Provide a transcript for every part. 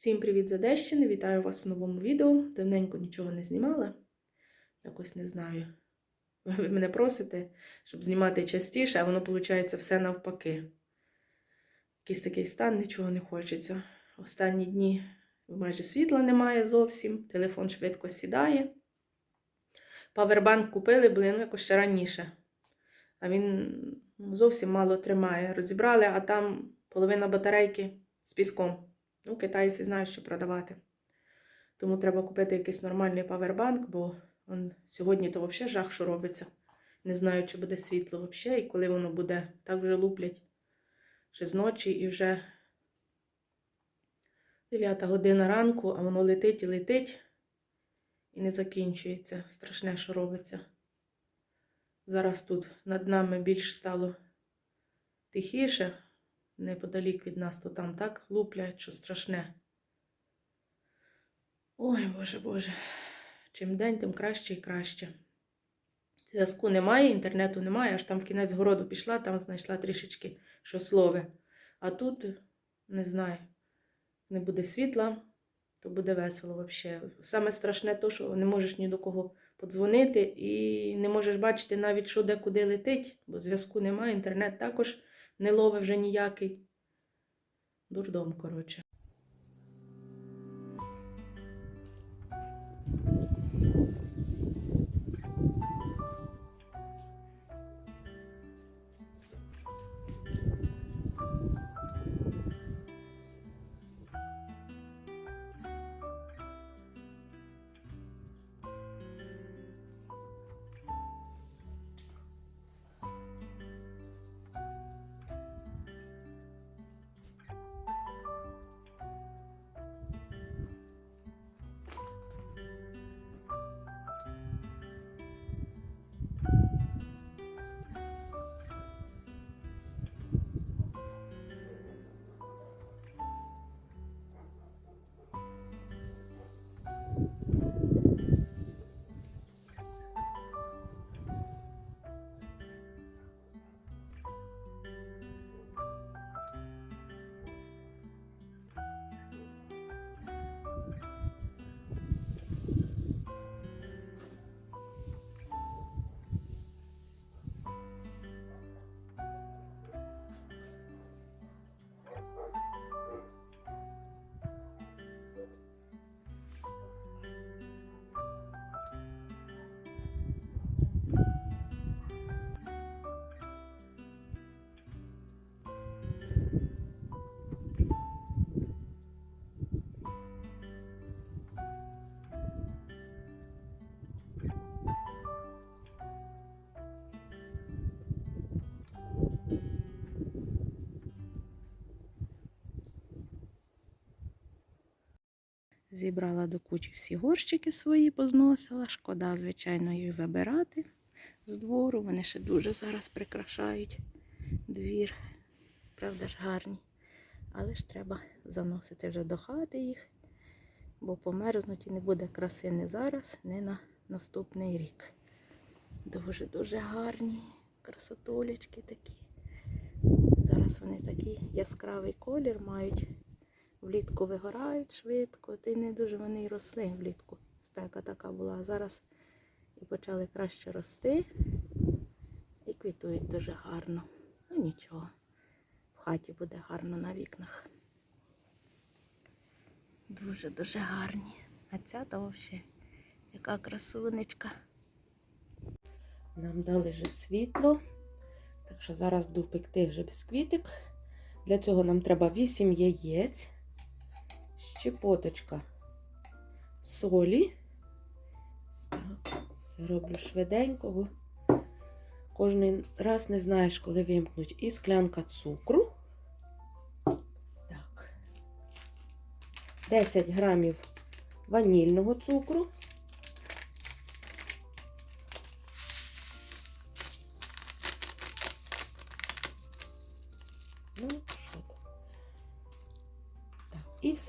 Всім привіт з Одещини! Вітаю вас у новому відео. Давненько нічого не знімала. Якось не знаю. Ви мене просите, щоб знімати частіше, а воно виходить все навпаки. Якийсь такий стан, нічого не хочеться. Останні дні майже світла немає зовсім, телефон швидко сідає. Павербанк купили, були ну, якось ще раніше. А він ну, зовсім мало тримає. Розібрали, а там половина батарейки з піском. Ну, китайці знають, що продавати. Тому треба купити якийсь нормальний павербанк, бо он, сьогодні то взагалі жах, що робиться. Не знаю, чи буде світло взагалі, і коли воно буде, так вже луплять ще з ночі і вже 9 година ранку, а воно летить і летить і не закінчується. Страшне, що робиться. Зараз тут над нами більш стало тихіше неподалік від нас, то там так луплять, що страшне. Ой, Боже Боже, чим день, тим краще і краще. Зв'язку немає, інтернету немає, аж там в кінець городу пішла, там знайшла трішечки що слове. А тут, не знаю, не буде світла, то буде весело взагалі. Саме страшне то, що не можеш ні до кого подзвонити і не можеш бачити навіть, що де куди летить, бо зв'язку немає, інтернет також не ловить вже ніякий. Дурдом, коротше. Зібрала до кучі всі горщики свої, позносила. Шкода, звичайно, їх забирати з двору. Вони ще дуже зараз прикрашають двір. Правда ж гарні. Але ж треба заносити вже до хати їх, бо померзнуть і не буде краси не зараз, не на наступний рік. Дуже-дуже гарні красотулечки такі. Зараз вони такий яскравий колір мають. Влітку вигорають швидко, та й не дуже вони й росли влітку. Спека така була. А зараз і почали краще рости і квітують дуже гарно. Ну нічого, в хаті буде гарно на вікнах. Дуже-дуже гарні. А ця взагалі яка красунечка. Нам дали вже світло, так що зараз буду пекти вже бісквітик. Для цього нам треба 8 яєць щепоточка солі. Так, все роблю швиденько, бо кожен раз не знаєш, коли вимкнуть. І склянка цукру. Так. 10 грамів ванільного цукру.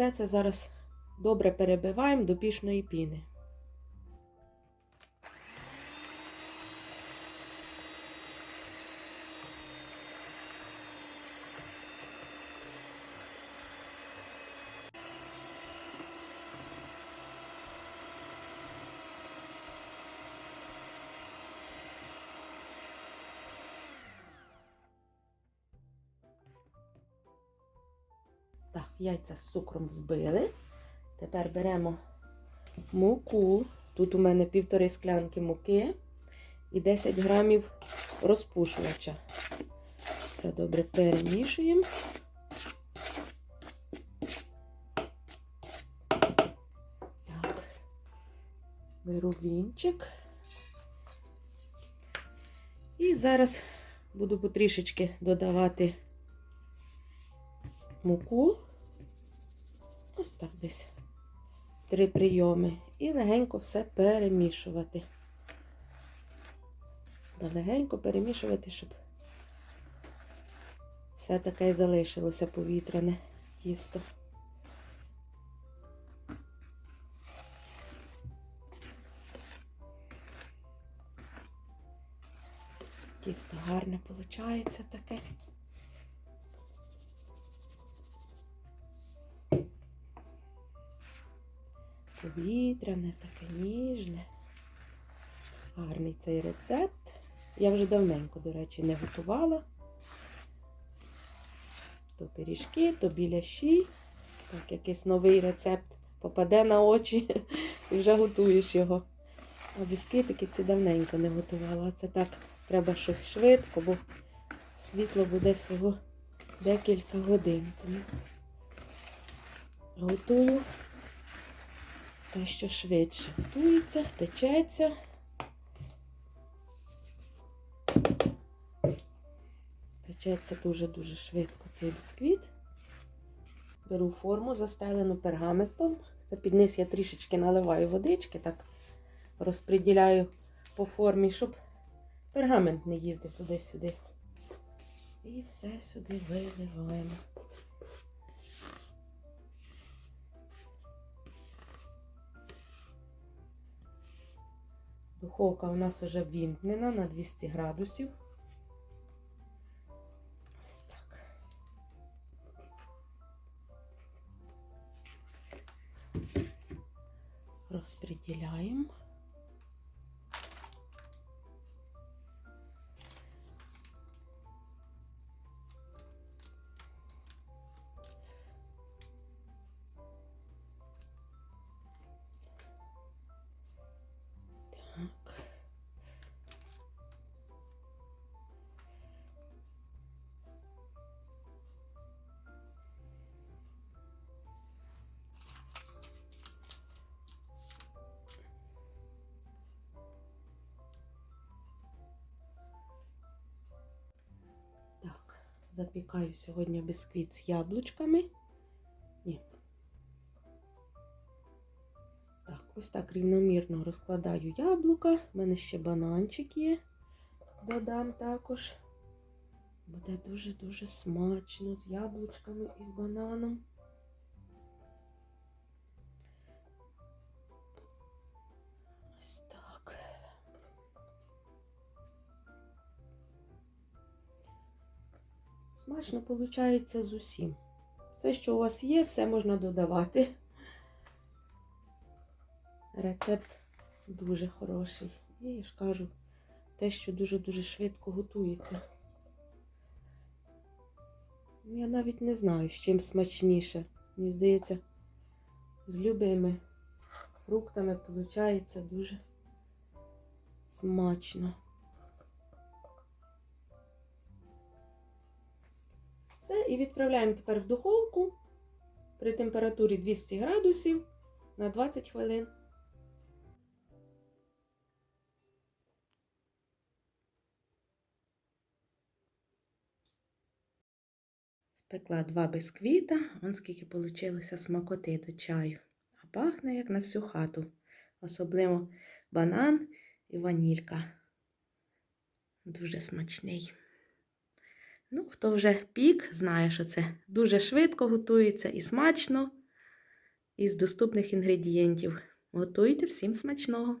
Все це зараз добре перебиваємо до пішної піни. Так, яйця з цукром взбили. Тепер беремо муку. Тут у мене півтори склянки муки і 10 грамів розпушувача. Все добре перемішуємо. Так, беру вінчик. І зараз буду потрішечки додавати муку. Ось так десь. Три прийоми. І легенько все перемішувати. Легенько перемішувати, щоб все таке залишилося повітряне тісто. Тісто гарне виходить таке. Повітряне, таке ніжне. Гарний цей рецепт. Я вже давненько, до речі, не готувала. То пиріжки, то біляші. Так, якийсь новий рецепт попаде на очі і вже готуєш його. А бісквітики ці давненько не готувала. Це так, треба щось швидко, бо світло буде всього декілька годин. Тому готую те, що швидше готується, печеться. Печеться дуже-дуже швидко цей бісквіт. Беру форму, застелену пергаментом. Це під низ я трішечки наливаю водички, так розподіляю по формі, щоб пергамент не їздив туди-сюди. І все сюди виливаємо. Духовка у нас вже вімкнена на 200 градусів. Ось так. Розподіляємо. Запікаю сьогодні бисквіт з яблучками. Ні. Так, ось так рівномірно розкладаю яблука. У мене ще бананчик є. Додам також. Буде дуже-дуже смачно з яблучками і з бананом. Смачно виходить з усім. Все, що у вас є, все можна додавати. Рецепт дуже хороший. І я ж кажу, те, що дуже-дуже швидко готується. Я навіть не знаю, з чим смачніше. Мені здається, з любими фруктами виходить дуже смачно. Все, і відправляємо тепер в духовку при температурі 200 градусів на 20 хвилин. Спекла два бисквіта, он скільки вийшло смакоти до чаю. А пахне як на всю хату. Особливо банан і ванілька. Дуже смачний. Ну, хто вже пік, знає, що це дуже швидко готується і смачно, із доступних інгредієнтів. Готуйте всім смачного!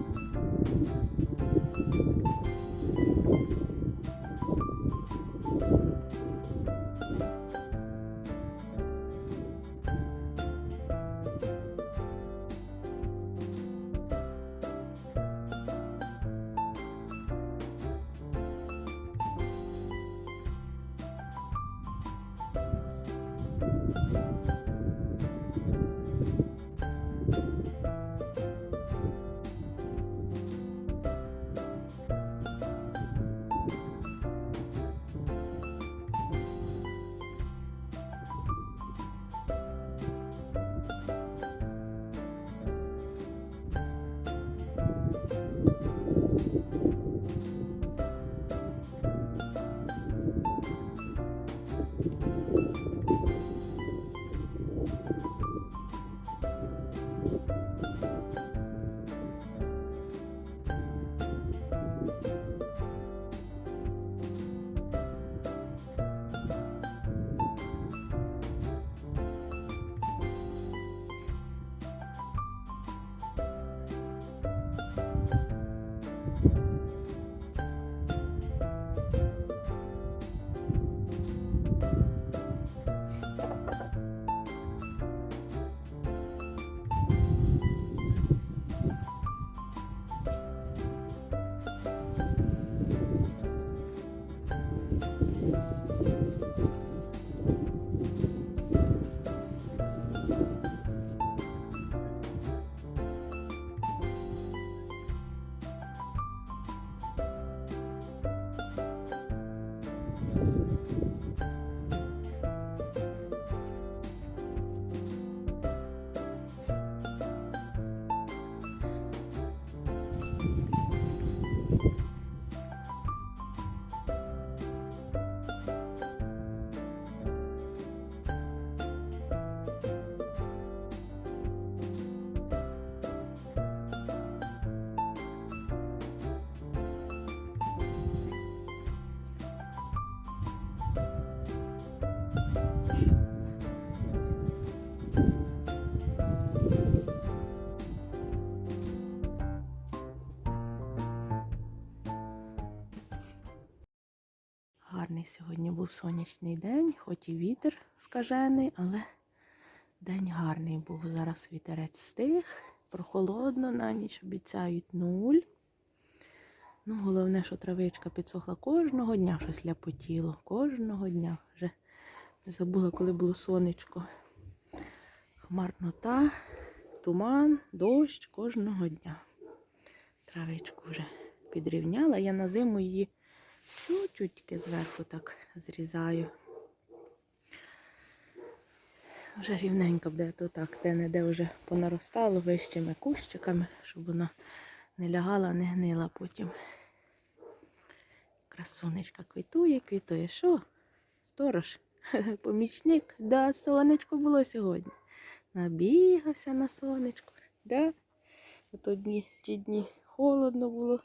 сонячний день, хоч і вітер скажений, але день гарний був. Зараз вітерець стих, прохолодно, на ніч обіцяють нуль. Ну, головне, що травичка підсохла кожного дня щось ляпотіло. Кожного дня. Вже не забула, коли було сонечко. Хмарнота, туман, дощ кожного дня. Травичку вже підрівняла. Я на зиму її чуть-чуть зверху так зрізаю. Вже рівненько буде то так, де-не-де вже понаростало вищими кущиками, щоб вона не лягала, не гнила потім. Красунечка квітує, квітує. Що? Сторож, помічник, да, сонечко було сьогодні. Набігався на сонечко. Да? Ото дні, ті дні холодно було.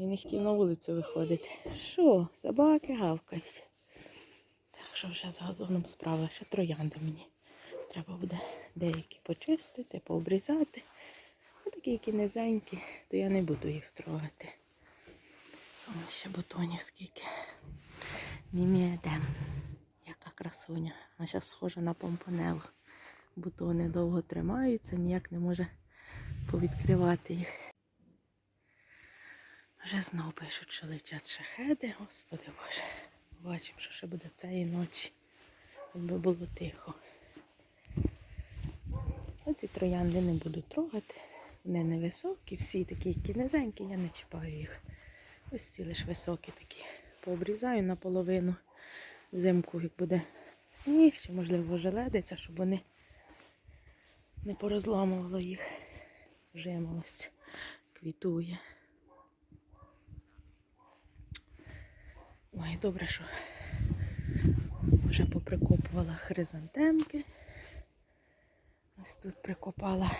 І не хотів на вулицю виходити. Що, собаки гавкають. Так що вже за газоном справа, ще троянди мені. Треба буде деякі почистити, пообрізати. А такі, які низенькі, то я не буду їх трогати. Ось ще бутонів скільки. Міміедем. Яка красуня. Вона зараз схожа на помпонелу. Бутони довго тримаються, ніяк не може повідкривати їх. Вже знов пишуть, що летять шахеди, господи Боже. Бачимо, що ще буде цієї ночі. Якби було тихо. Оці троянди не буду трогати. Вони невисокі, всі такі, які низенькі, я не чіпаю їх. Ось ці лиш високі такі. Пообрізаю наполовину взимку, як буде сніг, чи, можливо, желедиться, щоб вони не порозламувало їх. Жимолость квітує. Ой, добре, що вже поприкопувала хризантемки. Ось тут прикопала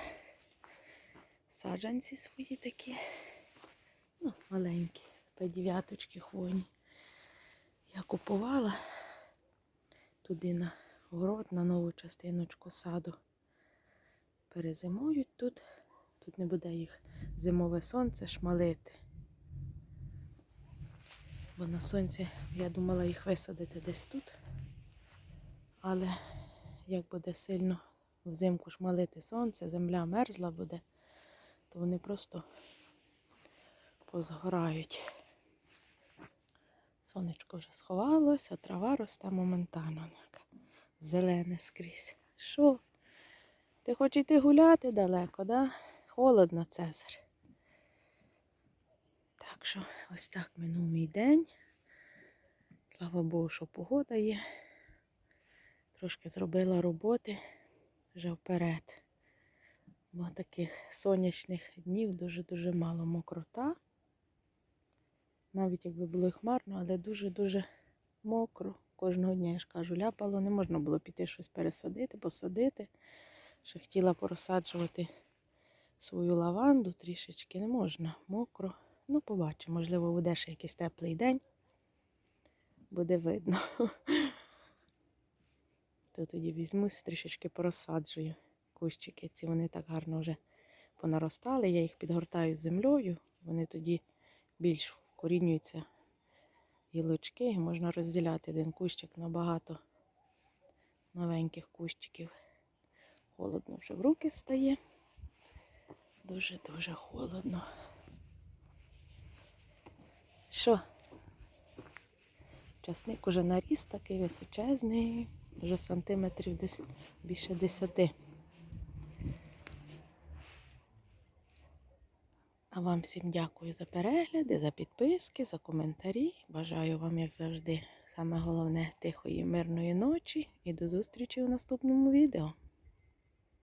саджанці свої такі. Ну, маленькі, та дев'яточки хвойні. Я купувала туди на город, на нову частиночку саду. Перезимують тут. Тут не буде їх зимове сонце шмалити. Бо на сонці я думала їх висадити десь тут. Але як буде сильно взимку шмалити сонце, земля мерзла буде, то вони просто позгорають. Сонечко вже сховалося, трава росте моментально. Зелене скрізь. Що? Ти хочеш йти гуляти далеко, да? Холодно, Цезар. Так що ось так минув мій день. Слава Богу, що погода є. Трошки зробила роботи вже вперед. Бо таких сонячних днів дуже-дуже мало мокрота. Навіть якби було хмарно, але дуже-дуже мокро. Кожного дня, я ж кажу, ляпало, не можна було піти щось пересадити, посадити. Ще хотіла порозсаджувати свою лаванду трішечки, не можна, мокро. Ну, побачимо, можливо, буде ще якийсь теплий день. Буде видно. То тоді візьмусь, трішечки порозсаджую кущики. Ці вони так гарно вже понаростали. Я їх підгортаю землею, вони тоді більш вкорінюються гілочки, можна розділяти один кущик на багато новеньких кущиків. Холодно вже в руки стає. Дуже-дуже холодно. Що? Часник уже наріс такий височезний, вже сантиметрів десь більше десяти. А вам всім дякую за перегляди, за підписки, за коментарі. Бажаю вам, як завжди, саме головне тихої, мирної ночі і до зустрічі у наступному відео.